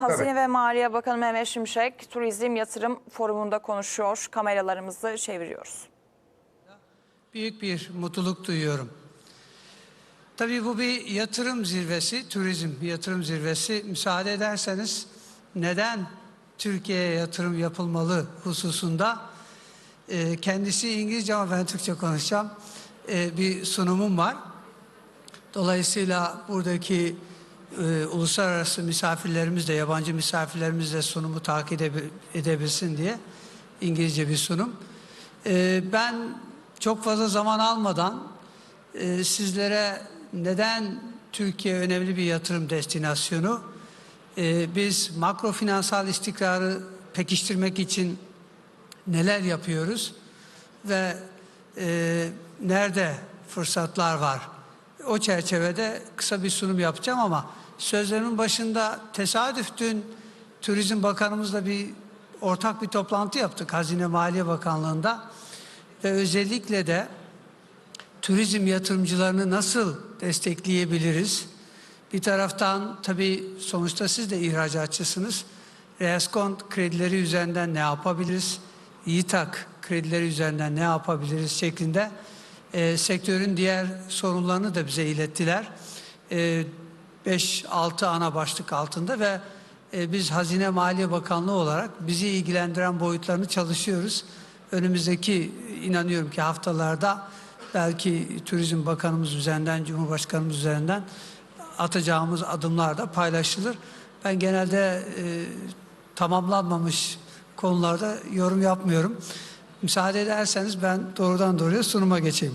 Hazine ve Maliye Bakanı Mehmet Şimşek Turizm Yatırım Forumu'nda konuşuyor. Kameralarımızı çeviriyoruz. Büyük bir mutluluk duyuyorum. Tabii bu bir yatırım zirvesi, turizm yatırım zirvesi. Müsaade ederseniz neden Türkiye'ye yatırım yapılmalı hususunda e, kendisi İngilizce ama ben Türkçe konuşacağım. E, bir sunumum var. Dolayısıyla buradaki e, uluslararası misafirlerimiz de yabancı misafirlerimiz de sunumu takip edebil- edebilsin diye İngilizce bir sunum. E, ben çok fazla zaman almadan e, sizlere neden Türkiye önemli bir yatırım destinasyonu, e, biz makro finansal istikrarı pekiştirmek için neler yapıyoruz ve e, nerede fırsatlar var. O çerçevede kısa bir sunum yapacağım ama sözlerimin başında tesadüf dün Turizm Bakanımızla bir ortak bir toplantı yaptık Hazine Maliye Bakanlığı'nda ve özellikle de turizm yatırımcılarını nasıl destekleyebiliriz? Bir taraftan tabii sonuçta siz de ihracatçısınız. Reskont kredileri üzerinden ne yapabiliriz? YİTAK kredileri üzerinden ne yapabiliriz şeklinde e, sektörün diğer sorunlarını da bize ilettiler. 5-6 ana başlık altında ve e, biz Hazine Maliye Bakanlığı olarak bizi ilgilendiren boyutlarını çalışıyoruz. Önümüzdeki inanıyorum ki haftalarda belki Turizm Bakanımız üzerinden, Cumhurbaşkanımız üzerinden atacağımız adımlar da paylaşılır. Ben genelde e, tamamlanmamış konularda yorum yapmıyorum. Müsaade ederseniz ben doğrudan doğruya sunuma geçeyim.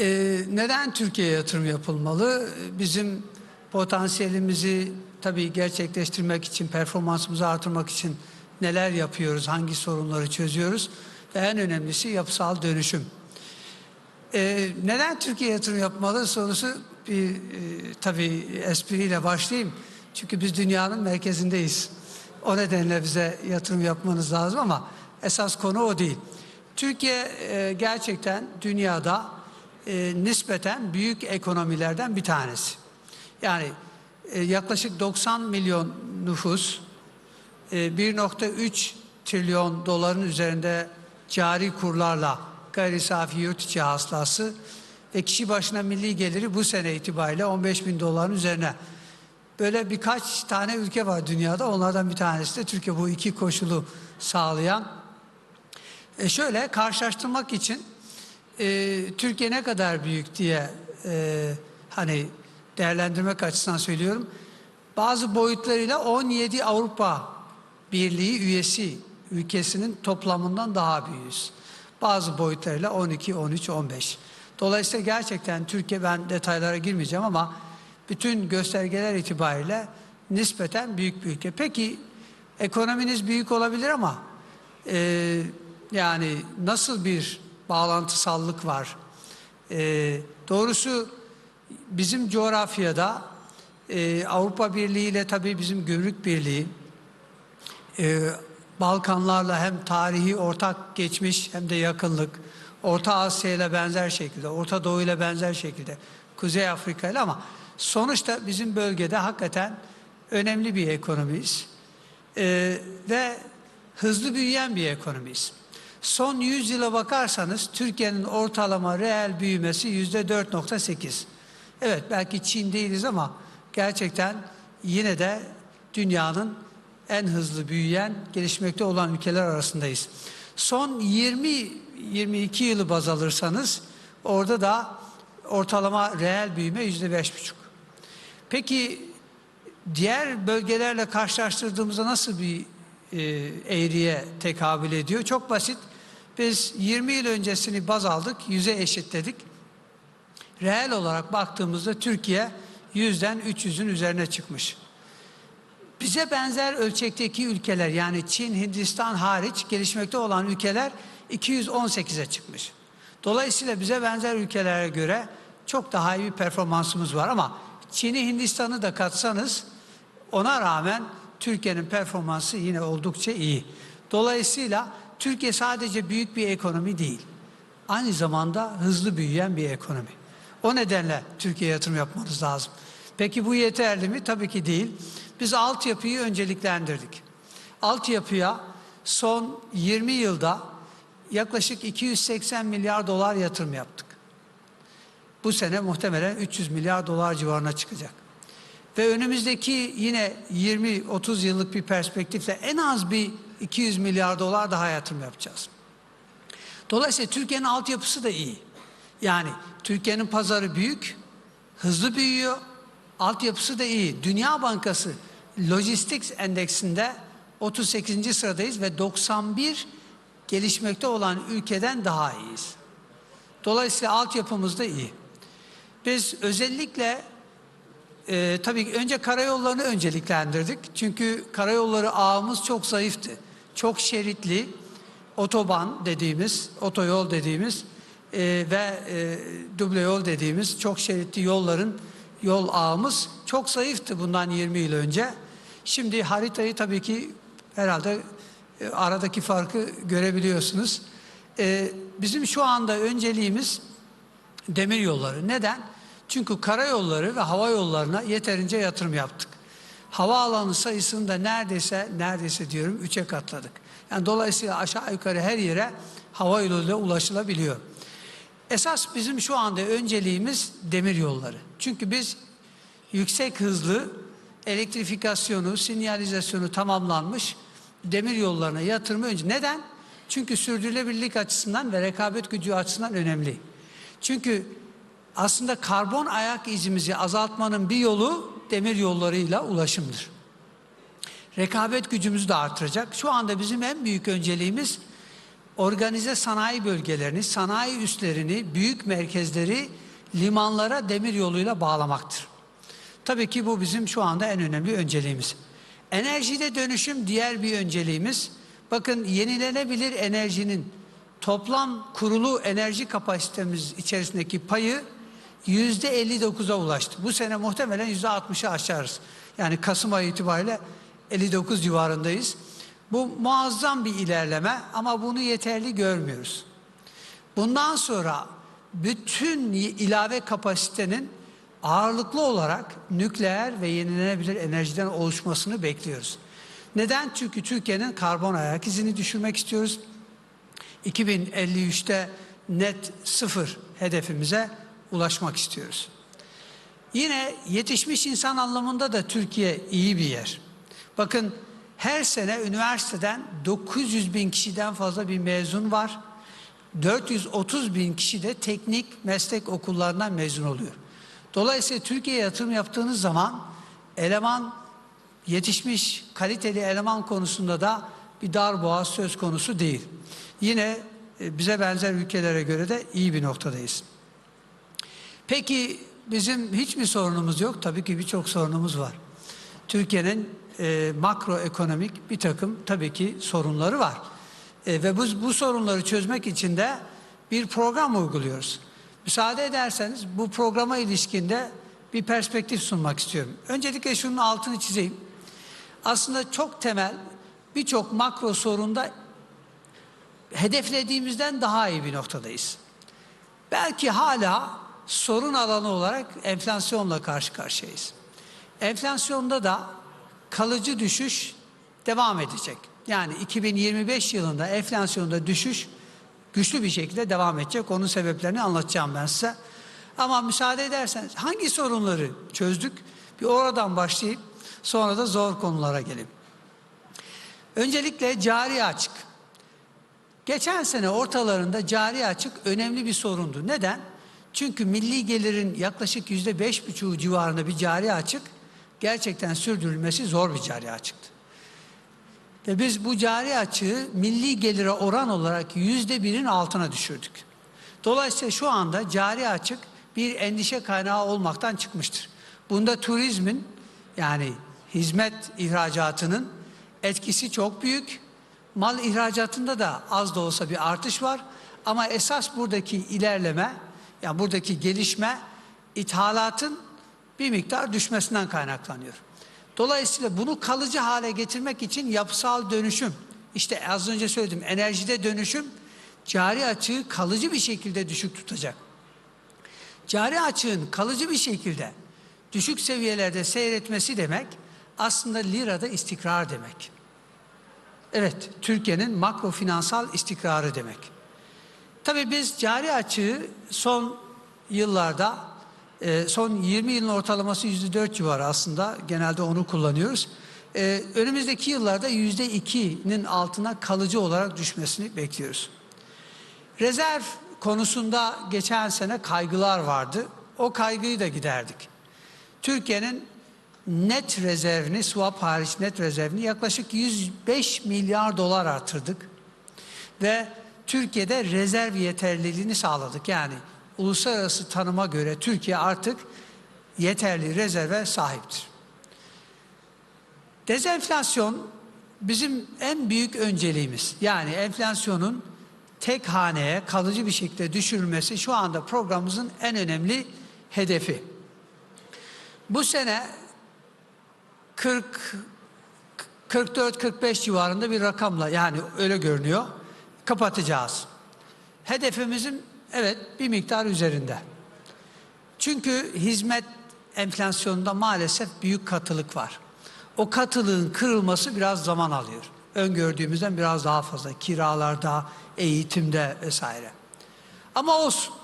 Ee, neden Türkiye'ye yatırım yapılmalı? Bizim potansiyelimizi tabii gerçekleştirmek için, performansımızı artırmak için neler yapıyoruz, hangi sorunları çözüyoruz ve en önemlisi yapısal dönüşüm. Ee, neden Türkiye'ye yatırım yapmalı sorusu bir e, tabii espriyle başlayayım. Çünkü biz dünyanın merkezindeyiz. O nedenle bize yatırım yapmanız lazım ama esas konu o değil. Türkiye e, gerçekten dünyada e, nispeten büyük ekonomilerden bir tanesi. Yani e, yaklaşık 90 milyon nüfus, e, 1.3 trilyon doların üzerinde cari kurlarla gayri safi yurt içi hasılası ve kişi başına milli geliri bu sene itibariyle 15 bin doların üzerine. Böyle birkaç tane ülke var dünyada. Onlardan bir tanesi de Türkiye bu iki koşulu sağlayan. E şöyle karşılaştırmak için e, Türkiye ne kadar büyük diye e, hani değerlendirmek açısından söylüyorum. Bazı boyutlarıyla 17 Avrupa Birliği üyesi ülkesinin toplamından daha büyüğüz. Bazı boyutlarıyla 12, 13, 15. Dolayısıyla gerçekten Türkiye ben detaylara girmeyeceğim ama bütün göstergeler itibariyle nispeten büyük bir ülke. Peki ekonominiz büyük olabilir ama e, yani nasıl bir bağlantısallık var? E, doğrusu bizim coğrafyada e, Avrupa Birliği ile tabii bizim gümrük birliği e, Balkanlarla hem tarihi ortak geçmiş hem de yakınlık, Orta Asya ile benzer şekilde, Orta Doğu ile benzer şekilde, Kuzey Afrika ile ama sonuçta bizim bölgede hakikaten önemli bir ekonomiyiz. E, ve hızlı büyüyen bir ekonomiyiz. Son 100 yıla bakarsanız Türkiye'nin ortalama reel büyümesi yüzde 4.8. Evet belki Çin değiliz ama gerçekten yine de dünyanın en hızlı büyüyen, gelişmekte olan ülkeler arasındayız. Son 20-22 yılı baz alırsanız orada da ortalama reel büyüme yüzde beş buçuk. Peki diğer bölgelerle karşılaştırdığımızda nasıl bir e, eğriye tekabül ediyor? Çok basit. Biz 20 yıl öncesini baz aldık, yüze eşitledik. Reel olarak baktığımızda Türkiye yüzden 300'ün üzerine çıkmış. Bize benzer ölçekteki ülkeler yani Çin, Hindistan hariç gelişmekte olan ülkeler 218'e çıkmış. Dolayısıyla bize benzer ülkelere göre çok daha iyi bir performansımız var ama Çin'i, Hindistan'ı da katsanız ona rağmen Türkiye'nin performansı yine oldukça iyi. Dolayısıyla Türkiye sadece büyük bir ekonomi değil. Aynı zamanda hızlı büyüyen bir ekonomi. O nedenle Türkiye'ye yatırım yapmanız lazım. Peki bu yeterli mi? Tabii ki değil. Biz altyapıyı önceliklendirdik. Altyapıya son 20 yılda yaklaşık 280 milyar dolar yatırım yaptık. Bu sene muhtemelen 300 milyar dolar civarına çıkacak. Ve önümüzdeki yine 20-30 yıllık bir perspektifle en az bir 200 milyar dolar daha yatırım yapacağız. Dolayısıyla Türkiye'nin altyapısı da iyi. Yani Türkiye'nin pazarı büyük, hızlı büyüyor, altyapısı da iyi. Dünya Bankası Logistics Endeksinde 38. sıradayız ve 91 gelişmekte olan ülkeden daha iyiyiz. Dolayısıyla altyapımız da iyi. Biz özellikle e, tabii önce karayollarını önceliklendirdik. Çünkü karayolları ağımız çok zayıftı. Çok şeritli, otoban dediğimiz, otoyol dediğimiz e, ve e, duble yol dediğimiz çok şeritli yolların yol ağımız çok zayıftı bundan 20 yıl önce. Şimdi haritayı tabii ki herhalde e, aradaki farkı görebiliyorsunuz. E, bizim şu anda önceliğimiz demir yolları. Neden? Çünkü karayolları ve hava yollarına yeterince yatırım yaptık. Havaalanı sayısını da neredeyse neredeyse diyorum üçe katladık. Yani dolayısıyla aşağı yukarı her yere hava yoluyla ulaşılabiliyor. Esas bizim şu anda önceliğimiz demir yolları. Çünkü biz yüksek hızlı elektrifikasyonu, sinyalizasyonu tamamlanmış demir yollarına yatırımı önce. Neden? Çünkü sürdürülebilirlik açısından ve rekabet gücü açısından önemli. Çünkü aslında karbon ayak izimizi azaltmanın bir yolu demir yollarıyla ulaşımdır. Rekabet gücümüzü de artıracak. Şu anda bizim en büyük önceliğimiz organize sanayi bölgelerini, sanayi üslerini, büyük merkezleri limanlara demir yoluyla bağlamaktır. Tabii ki bu bizim şu anda en önemli önceliğimiz. Enerjide dönüşüm diğer bir önceliğimiz. Bakın yenilenebilir enerjinin toplam kurulu enerji kapasitemiz içerisindeki payı yüzde 59'a ulaştı. Bu sene muhtemelen yüzde 60'ı aşarız. Yani Kasım ayı itibariyle 59 civarındayız. Bu muazzam bir ilerleme ama bunu yeterli görmüyoruz. Bundan sonra bütün ilave kapasitenin ağırlıklı olarak nükleer ve yenilenebilir enerjiden oluşmasını bekliyoruz. Neden? Çünkü Türkiye'nin karbon ayak izini düşürmek istiyoruz. 2053'te net sıfır hedefimize ulaşmak istiyoruz. Yine yetişmiş insan anlamında da Türkiye iyi bir yer. Bakın her sene üniversiteden 900 bin kişiden fazla bir mezun var. 430 bin kişi de teknik meslek okullarından mezun oluyor. Dolayısıyla Türkiye'ye yatırım yaptığınız zaman eleman yetişmiş kaliteli eleman konusunda da bir dar boğaz söz konusu değil. Yine e, bize benzer ülkelere göre de iyi bir noktadayız. Peki bizim hiç mi sorunumuz yok? Tabii ki birçok sorunumuz var. Türkiye'nin e, makroekonomik bir takım tabii ki sorunları var. E, ve bu, bu sorunları çözmek için de bir program uyguluyoruz. Müsaade ederseniz bu programa ilişkinde bir perspektif sunmak istiyorum. Öncelikle şunun altını çizeyim. Aslında çok temel birçok makro sorunda hedeflediğimizden daha iyi bir noktadayız. Belki hala sorun alanı olarak enflasyonla karşı karşıyayız. Enflasyonda da kalıcı düşüş devam edecek. Yani 2025 yılında enflasyonda düşüş güçlü bir şekilde devam edecek. Onun sebeplerini anlatacağım ben size. Ama müsaade ederseniz hangi sorunları çözdük? Bir oradan başlayıp sonra da zor konulara geleyim. Öncelikle cari açık. Geçen sene ortalarında cari açık önemli bir sorundu. Neden? Çünkü milli gelirin yaklaşık yüzde beş buçuğu civarında bir cari açık gerçekten sürdürülmesi zor bir cari açıktı. Ve biz bu cari açığı milli gelire oran olarak yüzde birin altına düşürdük. Dolayısıyla şu anda cari açık bir endişe kaynağı olmaktan çıkmıştır. Bunda turizmin yani hizmet ihracatının etkisi çok büyük. Mal ihracatında da az da olsa bir artış var. Ama esas buradaki ilerleme, yani buradaki gelişme ithalatın bir miktar düşmesinden kaynaklanıyor. Dolayısıyla bunu kalıcı hale getirmek için yapısal dönüşüm, işte az önce söyledim enerjide dönüşüm cari açığı kalıcı bir şekilde düşük tutacak. Cari açığın kalıcı bir şekilde düşük seviyelerde seyretmesi demek aslında lirada istikrar demek. Evet, Türkiye'nin makro finansal istikrarı demek. Tabii biz cari açığı son yıllarda, e, son 20 yılın ortalaması %4 civarı aslında. Genelde onu kullanıyoruz. E, Önümüzdeki yıllarda %2'nin altına kalıcı olarak düşmesini bekliyoruz. Rezerv konusunda geçen sene kaygılar vardı. O kaygıyı da giderdik. Türkiye'nin net rezervini, swap hariç net rezervini yaklaşık 105 milyar dolar artırdık. Ve Türkiye'de rezerv yeterliliğini sağladık. Yani uluslararası tanıma göre Türkiye artık yeterli rezerve sahiptir. Dezenflasyon bizim en büyük önceliğimiz. Yani enflasyonun tek haneye kalıcı bir şekilde düşürülmesi şu anda programımızın en önemli hedefi. Bu sene 40 44-45 civarında bir rakamla yani öyle görünüyor kapatacağız. Hedefimizin evet bir miktar üzerinde. Çünkü hizmet enflasyonunda maalesef büyük katılık var. O katılığın kırılması biraz zaman alıyor. Öngördüğümüzden biraz daha fazla kiralarda, eğitimde vesaire. Ama olsun.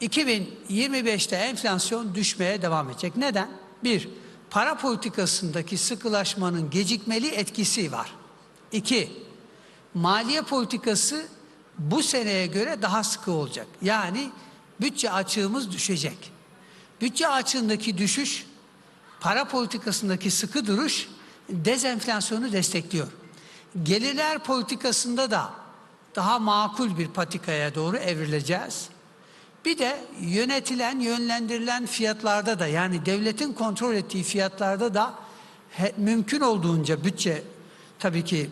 2025'te enflasyon düşmeye devam edecek. Neden? Bir, para politikasındaki sıkılaşmanın gecikmeli etkisi var. İki, maliye politikası bu seneye göre daha sıkı olacak. Yani bütçe açığımız düşecek. Bütçe açığındaki düşüş, para politikasındaki sıkı duruş dezenflasyonu destekliyor. Gelirler politikasında da daha makul bir patikaya doğru evrileceğiz. Bir de yönetilen, yönlendirilen fiyatlarda da yani devletin kontrol ettiği fiyatlarda da he- mümkün olduğunca bütçe tabii ki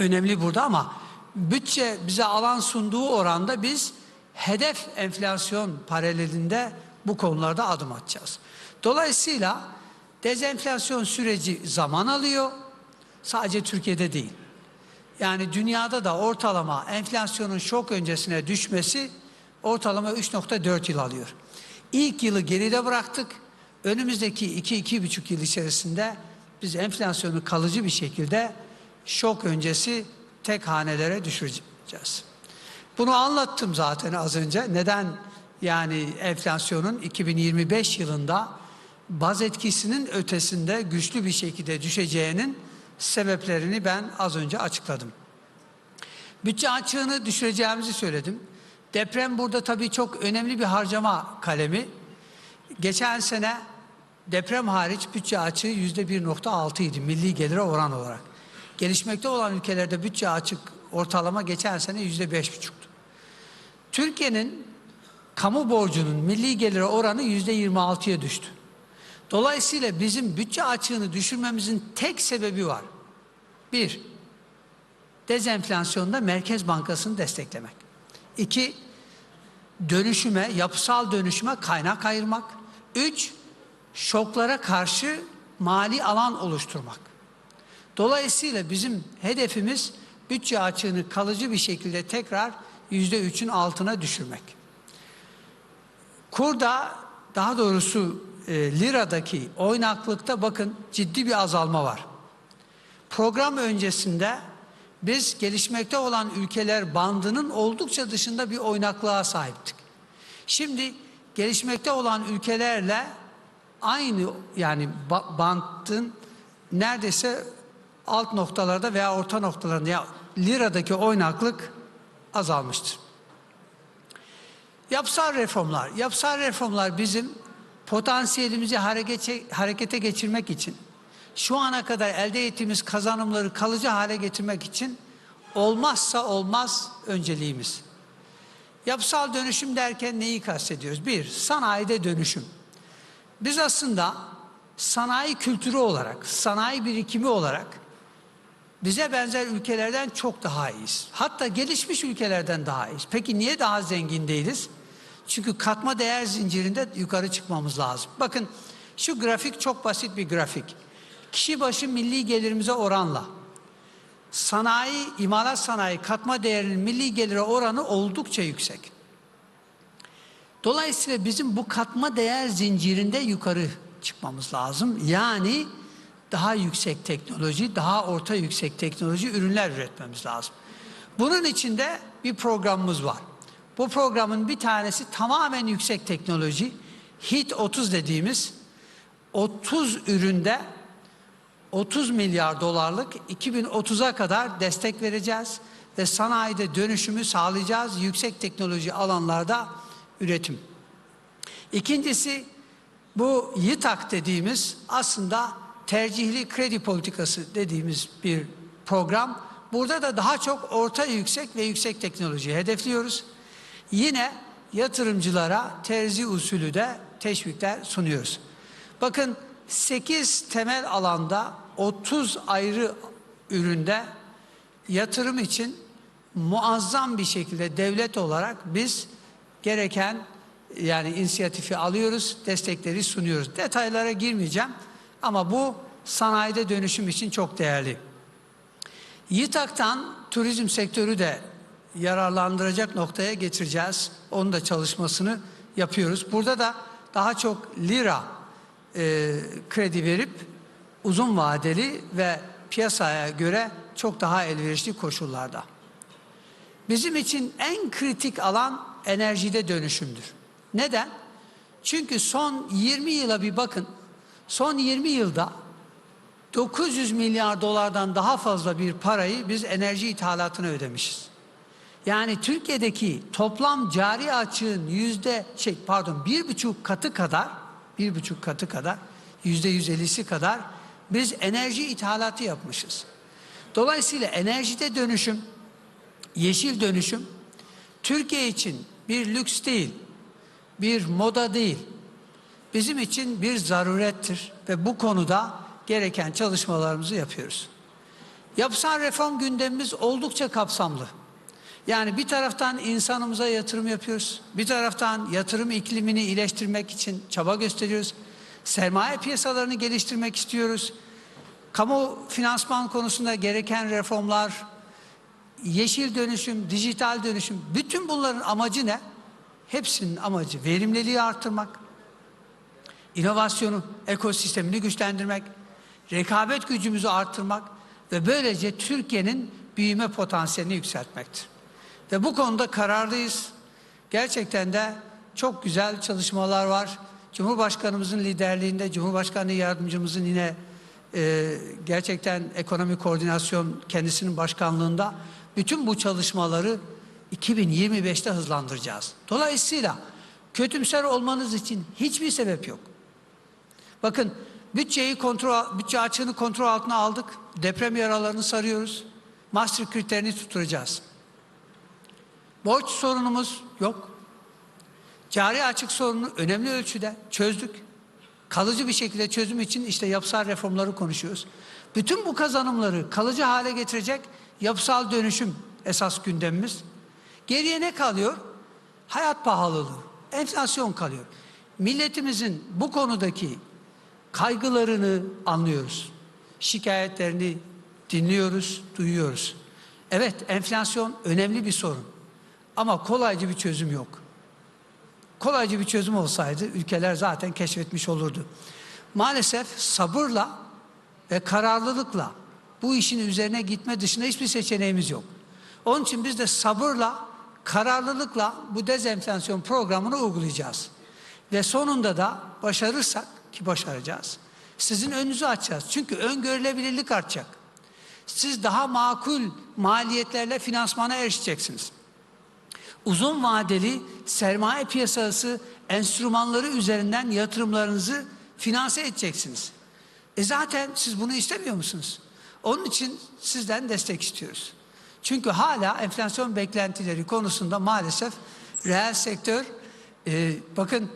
önemli burada ama bütçe bize alan sunduğu oranda biz hedef enflasyon paralelinde bu konularda adım atacağız. Dolayısıyla dezenflasyon süreci zaman alıyor. Sadece Türkiye'de değil. Yani dünyada da ortalama enflasyonun şok öncesine düşmesi ortalama 3.4 yıl alıyor. İlk yılı geride bıraktık. Önümüzdeki 2-2,5 yıl içerisinde biz enflasyonu kalıcı bir şekilde şok öncesi tek hanelere düşüreceğiz. Bunu anlattım zaten az önce. Neden yani enflasyonun 2025 yılında baz etkisinin ötesinde güçlü bir şekilde düşeceğinin sebeplerini ben az önce açıkladım. Bütçe açığını düşüreceğimizi söyledim. Deprem burada tabii çok önemli bir harcama kalemi. Geçen sene deprem hariç bütçe açığı yüzde 1.6 idi milli gelire oran olarak. Gelişmekte olan ülkelerde bütçe açık ortalama geçen sene yüzde 5.5'tu. Türkiye'nin kamu borcunun milli gelire oranı yüzde 26'ya düştü. Dolayısıyla bizim bütçe açığını düşürmemizin tek sebebi var. Bir, dezenflasyonda Merkez Bankası'nı desteklemek. İki, dönüşüme, yapısal dönüşüme kaynak ayırmak. Üç, şoklara karşı mali alan oluşturmak. Dolayısıyla bizim hedefimiz bütçe açığını kalıcı bir şekilde tekrar yüzde üçün altına düşürmek. Kurda daha doğrusu e, liradaki oynaklıkta bakın ciddi bir azalma var. Program öncesinde biz gelişmekte olan ülkeler bandının oldukça dışında bir oynaklığa sahiptik. Şimdi gelişmekte olan ülkelerle aynı yani ba- bandın neredeyse alt noktalarda veya orta noktalarında ya liradaki oynaklık azalmıştır. Yapısal reformlar. Yapısal reformlar bizim potansiyelimizi harekete, harekete geçirmek için, şu ana kadar elde ettiğimiz kazanımları kalıcı hale getirmek için olmazsa olmaz önceliğimiz. Yapısal dönüşüm derken neyi kastediyoruz? Bir, sanayide dönüşüm. Biz aslında sanayi kültürü olarak, sanayi birikimi olarak bize benzer ülkelerden çok daha iyiyiz. Hatta gelişmiş ülkelerden daha iyiyiz. Peki niye daha zengin değiliz? Çünkü katma değer zincirinde yukarı çıkmamız lazım. Bakın şu grafik çok basit bir grafik. Kişi başı milli gelirimize oranla sanayi, imalat sanayi katma değerinin milli gelire oranı oldukça yüksek. Dolayısıyla bizim bu katma değer zincirinde yukarı çıkmamız lazım. Yani daha yüksek teknoloji, daha orta yüksek teknoloji ürünler üretmemiz lazım. Bunun içinde bir programımız var. Bu programın bir tanesi tamamen yüksek teknoloji, HIT 30 dediğimiz 30 üründe 30 milyar dolarlık 2030'a kadar destek vereceğiz ve sanayide dönüşümü sağlayacağız yüksek teknoloji alanlarda üretim. İkincisi bu YİTAK dediğimiz aslında tercihli kredi politikası dediğimiz bir program. Burada da daha çok orta yüksek ve yüksek teknoloji hedefliyoruz. Yine yatırımcılara terzi usulü de teşvikler sunuyoruz. Bakın 8 temel alanda 30 ayrı üründe yatırım için muazzam bir şekilde devlet olarak biz gereken yani inisiyatifi alıyoruz, destekleri sunuyoruz. Detaylara girmeyeceğim ama bu sanayide dönüşüm için çok değerli. YİTAK'tan turizm sektörü de yararlandıracak noktaya getireceğiz. Onun da çalışmasını yapıyoruz. Burada da daha çok lira e, kredi verip uzun vadeli ve piyasaya göre çok daha elverişli koşullarda. Bizim için en kritik alan enerjide dönüşümdür. Neden? Çünkü son 20 yıla bir bakın. Son 20 yılda 900 milyar dolardan daha fazla bir parayı biz enerji ithalatına ödemişiz. Yani Türkiye'deki toplam cari açığın yüzde şey pardon bir buçuk katı kadar bir buçuk katı kadar yüzde yüz ellisi kadar biz enerji ithalatı yapmışız. Dolayısıyla enerjide dönüşüm, yeşil dönüşüm Türkiye için bir lüks değil, bir moda değil. Bizim için bir zarurettir ve bu konuda gereken çalışmalarımızı yapıyoruz. Yapısal reform gündemimiz oldukça kapsamlı. Yani bir taraftan insanımıza yatırım yapıyoruz. Bir taraftan yatırım iklimini iyileştirmek için çaba gösteriyoruz. Sermaye piyasalarını geliştirmek istiyoruz. Kamu finansman konusunda gereken reformlar, yeşil dönüşüm, dijital dönüşüm, bütün bunların amacı ne? Hepsinin amacı verimliliği arttırmak, inovasyonu, ekosistemini güçlendirmek, rekabet gücümüzü arttırmak ve böylece Türkiye'nin büyüme potansiyelini yükseltmektir. Ve bu konuda kararlıyız. Gerçekten de çok güzel çalışmalar var. Cumhurbaşkanımızın liderliğinde, Cumhurbaşkanı yardımcımızın yine e, gerçekten ekonomi koordinasyon kendisinin başkanlığında bütün bu çalışmaları 2025'te hızlandıracağız. Dolayısıyla kötümser olmanız için hiçbir sebep yok. Bakın bütçeyi kontrol, bütçe açığını kontrol altına aldık. Deprem yaralarını sarıyoruz. Maastricht kriterini tutturacağız. Borç sorunumuz yok. Cari açık sorunu önemli ölçüde çözdük. Kalıcı bir şekilde çözüm için işte yapısal reformları konuşuyoruz. Bütün bu kazanımları kalıcı hale getirecek yapısal dönüşüm esas gündemimiz. Geriye ne kalıyor? Hayat pahalılığı, enflasyon kalıyor. Milletimizin bu konudaki kaygılarını anlıyoruz. Şikayetlerini dinliyoruz, duyuyoruz. Evet enflasyon önemli bir sorun. Ama kolaycı bir çözüm yok. Kolaycı bir çözüm olsaydı ülkeler zaten keşfetmiş olurdu. Maalesef sabırla ve kararlılıkla bu işin üzerine gitme dışında hiçbir seçeneğimiz yok. Onun için biz de sabırla, kararlılıkla bu dezenflasyon programını uygulayacağız. Ve sonunda da başarırsak ki başaracağız. Sizin önünüzü açacağız. Çünkü öngörülebilirlik artacak. Siz daha makul maliyetlerle finansmana erişeceksiniz uzun vadeli sermaye piyasası enstrümanları üzerinden yatırımlarınızı finanse edeceksiniz. E zaten siz bunu istemiyor musunuz? Onun için sizden destek istiyoruz. Çünkü hala enflasyon beklentileri konusunda maalesef reel sektör e, bakın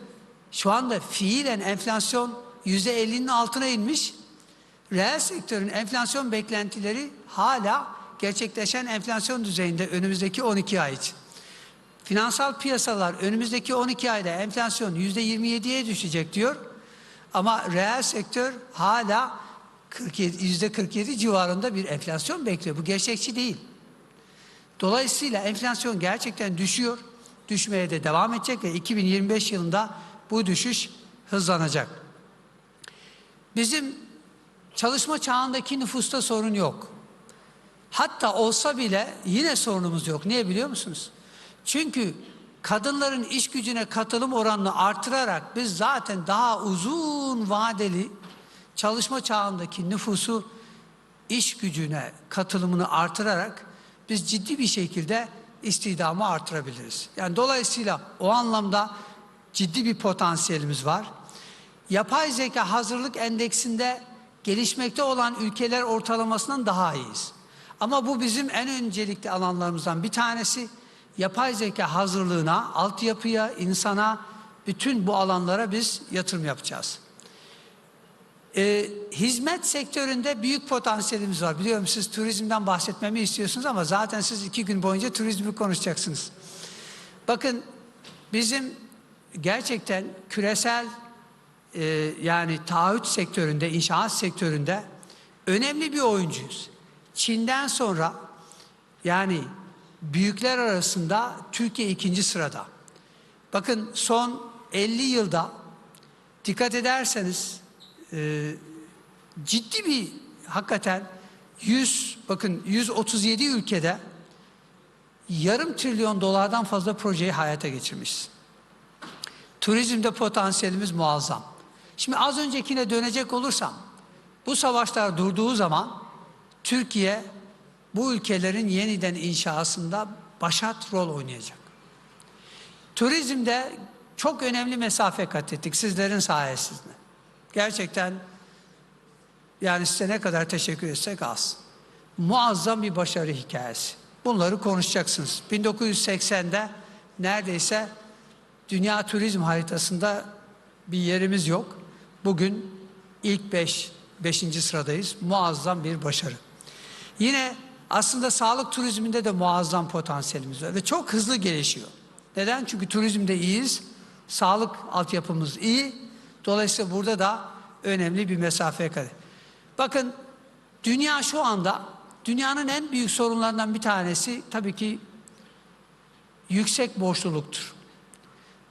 şu anda fiilen enflasyon yüzde 50'nin altına inmiş. Reel sektörün enflasyon beklentileri hala gerçekleşen enflasyon düzeyinde önümüzdeki 12 ay için. Finansal piyasalar önümüzdeki 12 ayda enflasyon %27'ye düşecek diyor. Ama reel sektör hala 47, %47 civarında bir enflasyon bekliyor. Bu gerçekçi değil. Dolayısıyla enflasyon gerçekten düşüyor. Düşmeye de devam edecek ve 2025 yılında bu düşüş hızlanacak. Bizim çalışma çağındaki nüfusta sorun yok. Hatta olsa bile yine sorunumuz yok. Niye biliyor musunuz? Çünkü kadınların iş gücüne katılım oranını artırarak biz zaten daha uzun vadeli çalışma çağındaki nüfusu iş gücüne katılımını artırarak biz ciddi bir şekilde istihdamı artırabiliriz. Yani dolayısıyla o anlamda ciddi bir potansiyelimiz var. Yapay zeka hazırlık endeksinde gelişmekte olan ülkeler ortalamasından daha iyiyiz. Ama bu bizim en öncelikli alanlarımızdan bir tanesi. Yapay zeka hazırlığına, altyapıya, insana, bütün bu alanlara biz yatırım yapacağız. Ee, hizmet sektöründe büyük potansiyelimiz var. Biliyorum siz turizmden bahsetmemi istiyorsunuz ama zaten siz iki gün boyunca turizmi konuşacaksınız. Bakın bizim gerçekten küresel e, yani taahhüt sektöründe, inşaat sektöründe önemli bir oyuncuyuz. Çin'den sonra yani büyükler arasında Türkiye ikinci sırada. Bakın son 50 yılda dikkat ederseniz e, ciddi bir hakikaten 100 bakın 137 ülkede yarım trilyon dolardan fazla projeyi hayata geçirmişiz. Turizmde potansiyelimiz muazzam. Şimdi az öncekine dönecek olursam bu savaşlar durduğu zaman Türkiye bu ülkelerin yeniden inşasında başat rol oynayacak. Turizmde çok önemli mesafe kat ettik sizlerin sayesinde. Gerçekten yani size ne kadar teşekkür etsek az. Muazzam bir başarı hikayesi. Bunları konuşacaksınız. 1980'de neredeyse dünya turizm haritasında bir yerimiz yok. Bugün ilk 5, 5. sıradayız. Muazzam bir başarı. Yine aslında sağlık turizminde de muazzam potansiyelimiz var ve çok hızlı gelişiyor. Neden? Çünkü turizmde iyiyiz, sağlık altyapımız iyi. Dolayısıyla burada da önemli bir mesafe kat. Bakın dünya şu anda dünyanın en büyük sorunlarından bir tanesi tabii ki yüksek borçluluktur.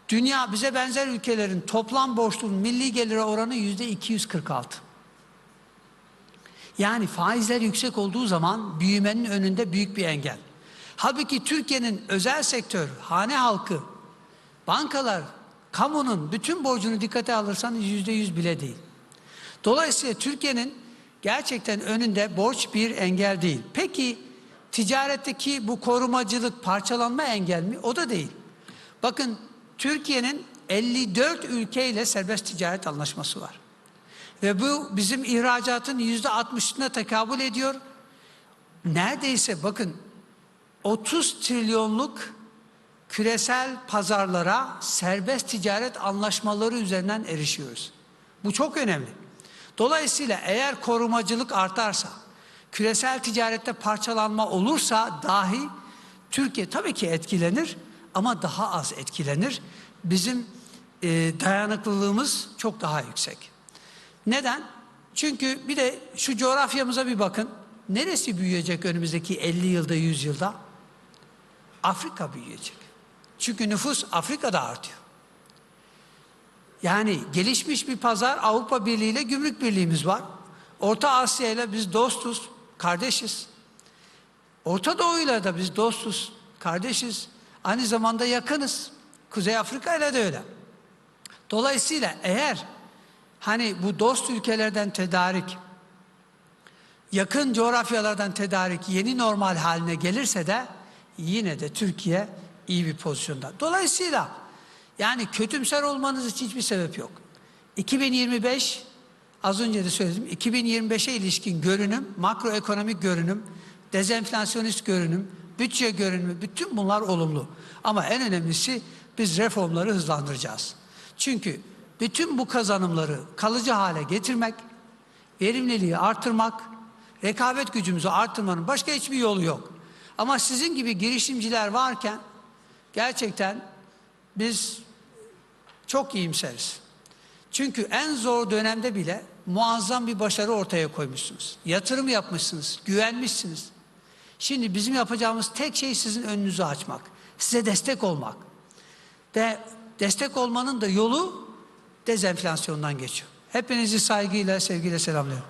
Dünya bize benzer ülkelerin toplam borçluluğun milli geliri oranı yüzde 246. Yani faizler yüksek olduğu zaman büyümenin önünde büyük bir engel. Halbuki Türkiye'nin özel sektör, hane halkı, bankalar, kamunun bütün borcunu dikkate alırsanız yüzde yüz bile değil. Dolayısıyla Türkiye'nin gerçekten önünde borç bir engel değil. Peki ticaretteki bu korumacılık parçalanma engel mi? O da değil. Bakın Türkiye'nin 54 ülkeyle serbest ticaret anlaşması var. Ve bu bizim ihracatın yüzde 60'ına tekabül ediyor. Neredeyse bakın 30 trilyonluk küresel pazarlara serbest ticaret anlaşmaları üzerinden erişiyoruz. Bu çok önemli. Dolayısıyla eğer korumacılık artarsa, küresel ticarette parçalanma olursa dahi Türkiye tabii ki etkilenir ama daha az etkilenir. Bizim e, dayanıklılığımız çok daha yüksek. Neden? Çünkü bir de şu coğrafyamıza bir bakın. Neresi büyüyecek önümüzdeki 50 yılda, 100 yılda? Afrika büyüyecek. Çünkü nüfus Afrika'da artıyor. Yani gelişmiş bir pazar Avrupa Birliği ile gümrük birliğimiz var. Orta Asya ile biz dostuz, kardeşiz. Orta Doğu ile de biz dostuz, kardeşiz. Aynı zamanda yakınız. Kuzey Afrika ile de öyle. Dolayısıyla eğer hani bu dost ülkelerden tedarik, yakın coğrafyalardan tedarik yeni normal haline gelirse de yine de Türkiye iyi bir pozisyonda. Dolayısıyla yani kötümser olmanız için hiçbir sebep yok. 2025 az önce de söyledim 2025'e ilişkin görünüm, makroekonomik görünüm, dezenflasyonist görünüm, bütçe görünümü bütün bunlar olumlu. Ama en önemlisi biz reformları hızlandıracağız. Çünkü bütün bu kazanımları kalıcı hale getirmek, verimliliği artırmak, rekabet gücümüzü artırmanın başka hiçbir yolu yok. Ama sizin gibi girişimciler varken gerçekten biz çok iyimseriz. Çünkü en zor dönemde bile muazzam bir başarı ortaya koymuşsunuz. Yatırım yapmışsınız, güvenmişsiniz. Şimdi bizim yapacağımız tek şey sizin önünüzü açmak. Size destek olmak. Ve destek olmanın da yolu dezenflasyondan geçiyor. Hepinizi saygıyla, sevgiyle selamlıyorum.